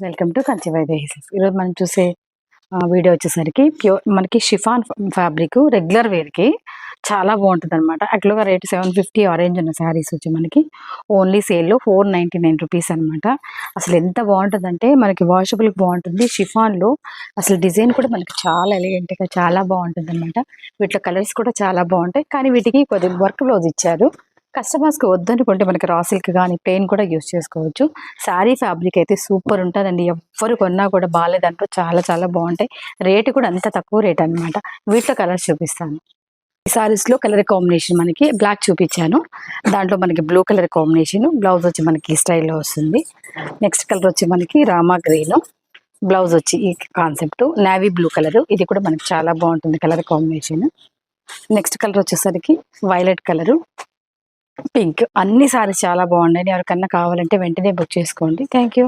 Welcome to Kanchi వైద్య ఈరోజు మనం చూసే వీడియో వచ్చేసరికి ప్యూర్ మనకి షిఫాన్ ఫ్యాబ్రిక్ రెగ్యులర్ వేర్కి చాలా బాగుంటుంది అనమాట అట్లాగా రేట్ సెవెన్ ఫిఫ్టీ ఆరెంజ్ ఉన్న శారీస్ వచ్చి మనకి ఓన్లీ సేల్లో ఫోర్ నైంటీ నైన్ రూపీస్ అనమాట అసలు ఎంత బాగుంటుందంటే మనకి వాషబుల్ బాగుంటుంది. షిఫాన్లో అసలు డిజైన్ కూడా మనకి చాలా ఎలిగెంట్గా చాలా బాగుంటుంది అనమాట వీటిలో కలర్స్ కూడా చాలా బాగుంటాయి. కానీ వీటికి కొద్దిగా వర్క్ బ్లౌజ్ ఇచ్చారు. కస్టమర్స్కి వద్దనుకుంటే మనకి రా సిల్క్ కానీ ప్లెయిన్ కూడా యూస్ చేసుకోవచ్చు. శారీ ఫ్యాబ్రిక్ అయితే సూపర్ ఉంటుందండి. ఎవ్వరు కొన్నా కూడా బాగాలేదంటూ చాలా చాలా బాగుంటాయి. రేటు కూడా అంత తక్కువ రేట్ అన్నమాట. వీటిలో కలర్స్ చూపిస్తాను. ఈ సారీస్లో కలర్ కాంబినేషన్ మనకి బ్లాక్ చూపించాను. దాంట్లో మనకి బ్లూ కలర్ కాంబినేషన్ బ్లౌజ్ వచ్చి మనకి ఈ స్టైల్లో వస్తుంది. నెక్స్ట్ కలర్ వచ్చి మనకి రామా గ్రీను. బ్లౌజ్ వచ్చి ఈ కాన్సెప్ట్. Navy blue colour. ఇది కూడా మనకి చాలా బాగుంటుంది కలర్ కాంబినేషన్. నెక్స్ట్ కలర్ వచ్చేసరికి వైలెట్ కలరు. పింక్. అన్ని సారీస్ చాలా బాగున్నాయి. ఎవరికన్నా కావాలంటే వెంటనే బుక్ చేసుకోండి. Thank you.